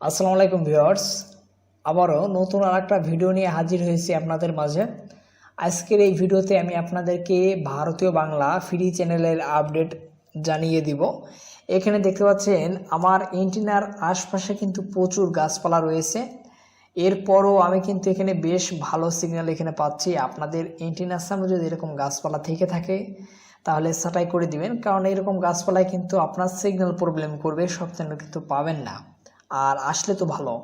আসসালামু আলাইকুম ভিউয়ার্স। আবারও নতুন আর একটা ভিডিও নিয়ে হাজির হয়েছি আপনাদের মাঝে। আজকের এই ভিডিওতে আমি আপনাদেরকে ভারতীয় বাংলা ফ্রি চ্যানেলের আপডেট জানিয়ে দিব। এখানে দেখতে পাচ্ছেন, আমার এন্টিনার আশপাশে কিন্তু প্রচুর গাছপালা রয়েছে। এরপরও আমি কিন্তু এখানে বেশ ভালো সিগন্যাল এখানে পাচ্ছি। আপনাদের এন্টিনার সামনে যদি এরকম গাছপালা থেকে থাকে, তাহলে সাটাই করে দিবেন। কারণ এরকম গাছপালায় কিন্তু আপনার সিগন্যাল প্রবলেম করবে সব চ্যানেল কিন্তু পাবেন না। আর আসলে তো ভালো।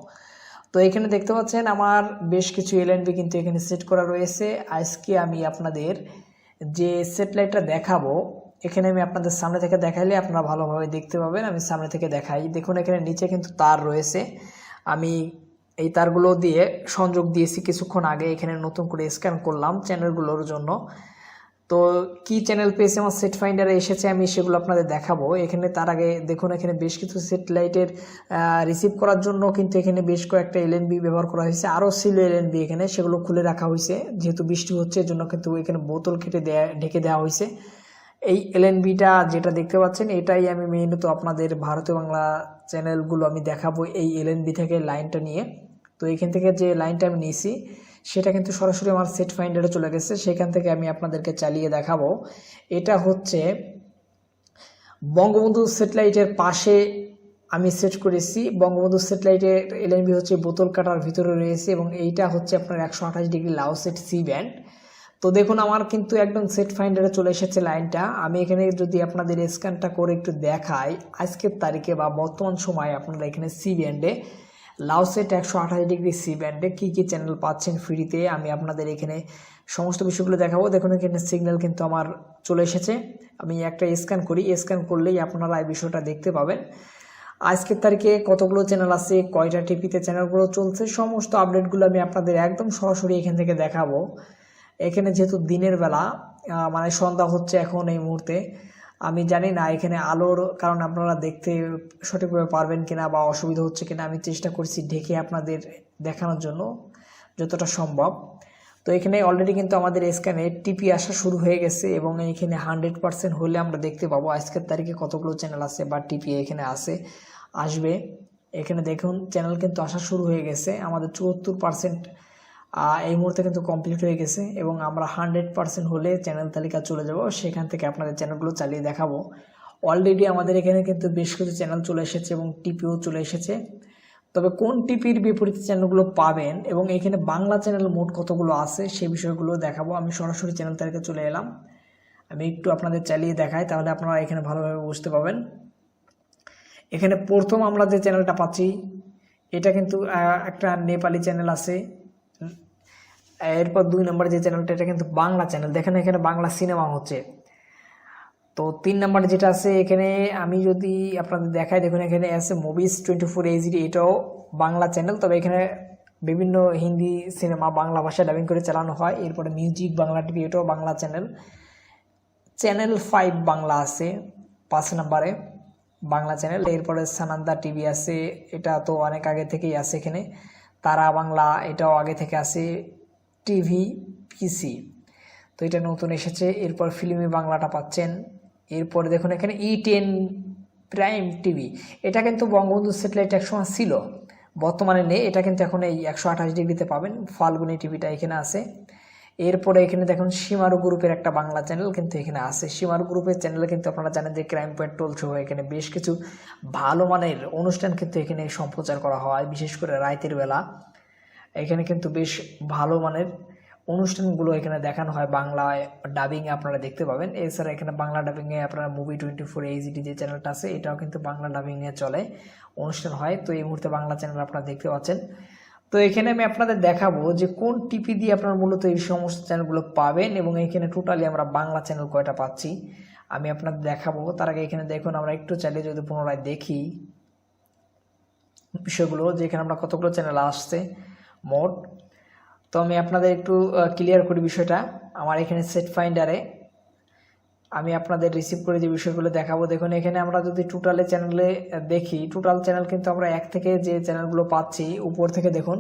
তো এখানে দেখতে পাচ্ছেন আমার বেশ কিছু এলএনবি কিন্তু এখানে সেট করা রয়েছে। আজকে আমি আপনাদের যে সেটেলাইটটা দেখাবো, এখানে আমি আপনাদের সামনে থেকে দেখাইলে আপনারা ভালোভাবে দেখতে পাবেন, আমি সামনে থেকে দেখাই। দেখুন, এখানে নিচে কিন্তু তার রয়েছে। আমি এই তারগুলো দিয়ে সংযোগ দিয়েছি কিছুক্ষণ আগে, এখানে নতুন করে স্ক্যান করলাম চ্যানেলগুলোর জন্য। তো কি চ্যানেল পেয়েছে আমার সেট ফাইন্ডারে এসেছে, আমি সেগুলো আপনাদের দেখাবো। এখানে তার আগে দেখুন, এখানে বেশ কিছু স্যাটেলাইটের রিসিভ করার জন্য কিন্তু এখানে বেশ কয়েকটা এলএনবি ব্যবহার করা হয়েছে। আরও ছিল এলএনবি এখানে, সেগুলো খুলে রাখা হয়েছে। যেহেতু বৃষ্টি হচ্ছে জন্য কিন্তু এখানে বোতল কেটে দেয়া, ঢেকে দেওয়া হয়েছে। এই এলএনবিটা যেটা দেখতে পাচ্ছেন, এটাই আমি মেইনত আপনাদের ভারতীয় বাংলা চ্যানেলগুলো আমি দেখাবো এই এলএনবি থেকে লাইনটা নিয়ে। তো এখান থেকে যে লাইনটা আমি নিয়েছি সেটা কিন্তু সরাসরি আমার সেট ফাইন্ডারে চলে গেছে, সেখান থেকে আমি আপনাদেরকে চালিয়ে দেখাবো। এটা হচ্ছে বঙ্গবন্ধু স্যাটেলাইটের পাশে আমি সেট করেছি। বঙ্গবন্ধু স্যাটেলাইটের এলএনবি হচ্ছে বোতল কাটার ভিতরে রয়েছে এবং এইটা হচ্ছে আপনার একশো আঠাশ ডিগ্রি লাউ সেট সি ব্যান্ড তো দেখুন, আমার কিন্তু একদম সেট ফাইন্ডারে চলে এসেছে লাইনটা। আমি এখানে যদি আপনাদের স্ক্যানটা করে একটু দেখাই, আজকের তারিখে বা বর্তমান সময়ে আপনারা এখানে সি ব্যান্ডে লাউসেট একশো আঠাশ ডিগ্রি সি ব্যান্ডে কী কী চ্যানেল পাচ্ছেন ফ্রিতে আমি আপনাদের এখানে সমস্ত বিষয়গুলো দেখাবো। দেখুন, এখানে সিগন্যাল কিন্তু আমার চলে এসেছে। আমি একটা স্ক্যান করি। স্ক্যান করলেই আপনারা এই বিষয়টা দেখতে পাবেন। আজকের তারিখে কতগুলো চ্যানেল আছে? কয়টা টিভিতে চ্যানেলগুলো চলছে? সমস্ত আপডেটগুলো আমি আপনাদের একদম সরাসরি এখান থেকে দেখাবো। এখানে যেহেতু দিনের বেলা মানে সন্ধ্যা হচ্ছে এখন এই মুহূর্তে। আমি জানি না, এখানে আলোর কারণ আপনারা দেখতে সঠিকভাবে পারবেন কিনা বা অসুবিধা হচ্ছে কিনা, আমি চেষ্টা করছি ঢেকে আপনাদের দেখানোর জন্য যতটা সম্ভব। তো এখানে অলরেডি কিন্তু আমাদের স্ক্যানে টিপি আসা শুরু হয়ে গেছে এবং এখানে হান্ড্রেড পার্সেন্ট হলে আমরা দেখতে পাবো আজকের তারিখে কতগুলো চ্যানেল আছে বা টিপি এখানে আছে, আসবে। এখানে দেখুন চ্যানেল কিন্তু আসা শুরু হয়ে গেছে। আমাদের চুয়াত্তর পার্সেন্ট এই মুহূর্তে কিন্তু কমপ্লিট হয়ে গেছে এবং আমরা হান্ড্রেড পার্সেন্ট হলে চ্যানেল তালিকা চলে যাব। সেখান থেকে আপনাদের চ্যানেলগুলো চালিয়ে দেখাবো। অলরেডি আমাদের এখানে কিন্তু বেশ কিছু চ্যানেল চলে এসেছে এবং টিপিও চলে এসেছে। তবে কোন টিপির বিপরীত চ্যানেলগুলো পাবেন এবং এখানে বাংলা চ্যানেল মোট কতগুলো আছে সেই বিষয়গুলো দেখাবো। আমি সরাসরি চ্যানেল তালিকা চলে এলাম। আমি একটু আপনাদের চালিয়ে দেখাই, তাহলে আপনারা এখানে ভালোভাবে বুঝতে পাবেন এখানে প্রথম আমরা যে চ্যানেলটা পাচ্ছি, এটা কিন্তু একটা নেপালি চ্যানেল আছে। এরপর দুই নম্বরে যে চ্যানেলটা এটা কিন্তু বাংলা চ্যানেল দেখেন এখানে বাংলা সিনেমা হচ্ছে। তো তিন নম্বরে যেটা আছে, এখানে আমি যদি আপনাদের দেখাই, দেখুন এখানে আছে মুভিজ টোয়েন্টি ফোর এইচডি এটাও বাংলা চ্যানেল তবে এখানে বিভিন্ন হিন্দি সিনেমা বাংলা ভাষায় ডাবিং করে চালানো হয়। এরপরে মিউজিক বাংলা টিভি এটাও Bangla channel channel five Bangla আছে, পাঁচ নম্বরে বাংলা চ্যানেল এরপরে সানান্দা টিভি আছে, এটা তো অনেক আগে থেকেই আছে এখানে। তারা বাংলা এটাও আগে থেকে আছে। TV, PC. তো এটা নতুন এসেছে, এরপর ফিল্মি বাংলাটা পাচ্ছেন। এরপরে দেখুন এখানে ই টেন প্রাইম টিভি। এটা কিন্তু বঙ্গবন্ধু স্যাটেলাইট একসময় ছিল। বর্তমানে নেই, এটা কিন্তু এখন এই একশো আঠাশ ডিগ্রিতে পাবেন। ফাল্গুনি টিভিটা এখানে আছে। এরপরে এখানে দেখুন সীমারু গ্রুপের একটা বাংলা চ্যানেল কিন্তু এখানে আছে। সীমারু গ্রুপের চ্যানেলে কিন্তু আপনারা জানেন যে ক্রাইম পেট্রোল সহ এখানে বেশ কিছু ভালো মানের অনুষ্ঠান কিন্তু এখানে সম্প্রচার করা হয়, বিশেষ করে রাতের বেলা। এখানে কিন্তু বেশ ভালো মানের অনুষ্ঠানগুলো এখানে দেখানো হয় বাংলায় ডাবিংয়ে আপনারা দেখতে পাবেন। এছাড়া এখানে বাংলা ডাবিংয়ে আপনারা মুভি টোয়েন্টি ফোর এইচডি যে চ্যানেলটা আছে, এটাও কিন্তু বাংলা ডাবিংয়ে চলে, অনুষ্ঠান হয়। তো এই মুহূর্তে বাংলা চ্যানেল আপনারা দেখতে পাচ্ছেন। তো এখানে আমি আপনাদের দেখাবো যে কোন টিপি দিয়ে আপনার মূলত এই সমস্ত চ্যানেলগুলো পাবেন এবং এখানে টোটালি আমরা বাংলা চ্যানেল কয়টা পাচ্ছি, আমি আপনাদের দেখাবো। তার আগে এখানে দেখুন, আমরা একটু চাইলে যদি পুনরায় দেখি বিষয়গুলো, যে এখানে আমরা কতগুলো চ্যানেল আসছে। মোট তো আমি আপনাদের একটু ক্লিয়ার করি বিষয়টা। আমার এখানে সেট ফাইন্ডারে আমি আপনাদের রিসিভ করে যে বিষয়গুলো দেখাবো, দেখুন, এখানে আমরা যদি টোটালে চ্যানেলে দেখি টোটাল চ্যানেল কিন্তু আমরা এক থেকে যে চ্যানেলগুলো পাচ্ছি, উপর থেকে দেখুন।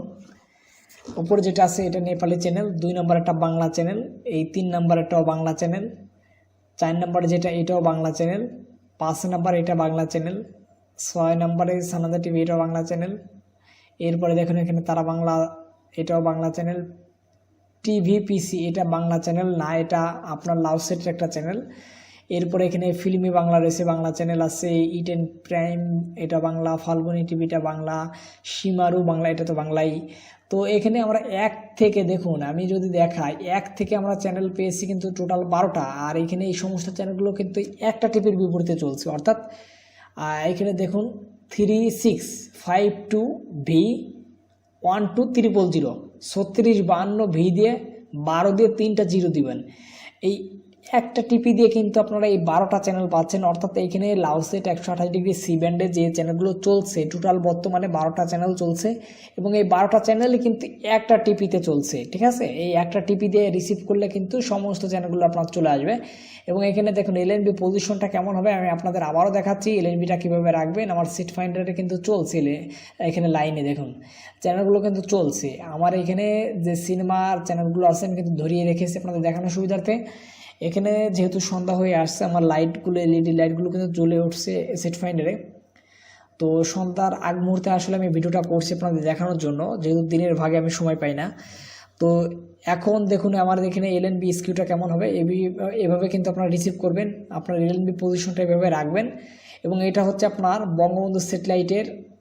উপর যেটা আছে, এটা নেপালি চ্যানেল দুই নম্বর একটা বাংলা চ্যানেল এই তিন নম্বর একটাও বাংলা চ্যানেল চার নম্বর যেটা, এটাও বাংলা চ্যানেল পাঁচ নম্বর এটা বাংলা চ্যানেল ছয় নম্বরে সানাদা টিভি এটাও বাংলা চ্যানেল এরপরে দেখুন এখানে তারা বাংলা, এটাও বাংলা চ্যানেল টিভিপিসি এটা বাংলা চ্যানেল না, এটা আপনার লাউসেটের একটা চ্যানেল এরপরে এখানে ফিল্মি বাংলা রয়েছে, বাংলা চ্যানেল আছে ইট ইটেন প্রাইম এটা বাংলা ফাল্গুনি টিভিটা বাংলা সীমারু বাংলা, এটা তো বাংলাই। তো এখানে আমরা এক থেকে দেখুন, আমি যদি দেখাই, এক থেকে আমরা চ্যানেল পেয়েছি কিন্তু টোটাল বারোটা, আর এখানে এই সমস্ত চ্যানেলগুলো কিন্তু একটা টিপের বিপরীতে চলছে, অর্থাৎ এখানে দেখুন three six five two V one two triple zero ছত্রিশ বাহান্ন ভি দিয়ে বারো দিয়ে তিনটা জিরো দিবেন। এই একটা টিপি দিয়ে কিন্তু আপনারা এই বারোটা চ্যানেল পাচ্ছেন। অর্থাৎ এইখানে লাউসেট একশো আঠাশ ডিগ্রি সি ব্যান্ডে যে চ্যানেলগুলো চলছে টোটাল বর্তমানে বারোটা চ্যানেল চলছে এবং এই বারোটা চ্যানেলই কিন্তু একটা টিপিতে চলছে, ঠিক আছে? এই একটা টিপি দিয়ে রিসিভ করলে কিন্তু সমস্ত চ্যানেলগুলো আপনার চলে আসবে। এবং এখানে দেখুন এলএনবি পজিশনটা কেমন হবে আমি আপনাদের আবারও দেখাচ্ছি। এলএনবিটা কীভাবে রাখবেন? আমার সিট ফাইন্ডারে কিন্তু চলছে এখানে লাইনে দেখুন চ্যানেলগুলো কিন্তু চলছে। আমার এখানে যে সিনেমার চ্যানেলগুলো আছে, আমি কিন্তু ধরিয়ে রেখেছি আপনাদের দেখানোর সুবিধার্থে। এখানে যেহেতু সন্ধ্যা হয়ে আসছে, আমার লাইটগুলো এলইডি লাইটগুলো কিন্তু জ্বলে উঠছে সেট ফাইন্ডারে তো সন্ধ্যার আগ মুহূর্তে আসলে আমি ভিডিওটা করছি আপনাদের দেখানোর জন্য, যেহেতু দিনের ভাগে আমি সময় পাই না। তো এখন দেখুন আমার এখানে এল এন বি স্কিউটা কেমন হবে এবি- এভাবে কিন্তু আপনারা রিসিভ করবেন, আপনার এল এন বি পজিশনটা এভাবে রাখবেন। এবং এটা হচ্ছে আপনার বঙ্গবন্ধু স্যাটেলাইটের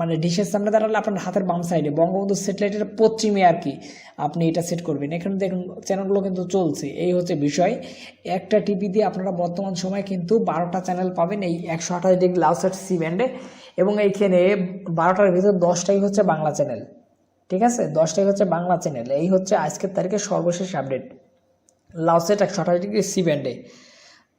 মানে ডিশের সামনে দাঁড়ালে আপনার হাতের বাম সাইডে, বঙ্গবন্ধু স্যাটেলাইটের পশ্চিমে আর কি আপনি এটা সেট করবেন। এখানে দেখুন, চ্যানেলগুলো কিন্তু চলছে। এই হচ্ছে বিষয়। একটা টিভি দিয়ে আপনারা বর্তমান সময় কিন্তু বারোটা চ্যানেল পাবেন এই একশো আঠাশ ডিগ্রি লাউসেট সি ব্যান্ডে। এবং এইখানে বারোটার ভিতরে দশটাই হচ্ছে বাংলা চ্যানেল। ঠিক আছে? দশটাই হচ্ছে বাংলা চ্যানেল। এই হচ্ছে আজকের তারিখে সর্বশেষ আপডেট। লাউসেট একশো আঠাশ ডিগ্রি সি ব্যান্ডে।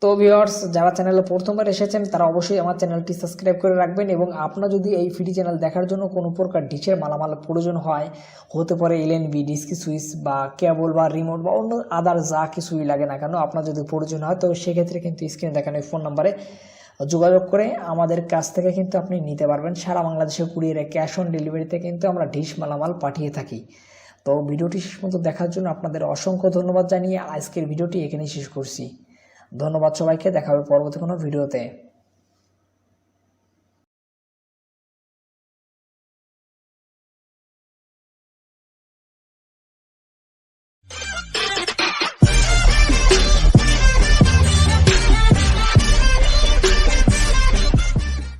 তো ভিউয়ার্স যারা চ্যানেলে প্রথমবার এসেছেন, তারা অবশ্যই আমার চ্যানেলটি সাবস্ক্রাইব করে রাখবেন এবং আপনার যদি এই ফ্রি চ্যানেল দেখার জন্য কোনো প্রকার ডিশের মালামাল প্রয়োজন হয়, হতে পারে এলএন বি ডিস্কি সুইচ বা কেবল বা রিমোট বা অন্য আদার যা কিছুই লাগে না কেন, আপনার যদি প্রয়োজন হয়, তো সেক্ষেত্রে কিন্তু স্ক্রিনে দেখানো ফোন নাম্বারে যোগাযোগ করে আমাদের কাছ থেকে কিন্তু আপনি নিতে পারবেন। সারা বাংলাদেশে কুড়িয়ে ক্যাশ অন ডেলিভারিতে কিন্তু আমরা ডিশ মালামাল পাঠিয়ে থাকি। তো ভিডিওটি শেষ পর্যন্ত দেখার জন্য আপনাদের অসংখ্য ধন্যবাদ জানিয়ে আজকের ভিডিওটি এখানেই শেষ করছি। ধন্যবাদ সবাইকে দেখা হবে পরবর্তী কোনো ভিডিওতে।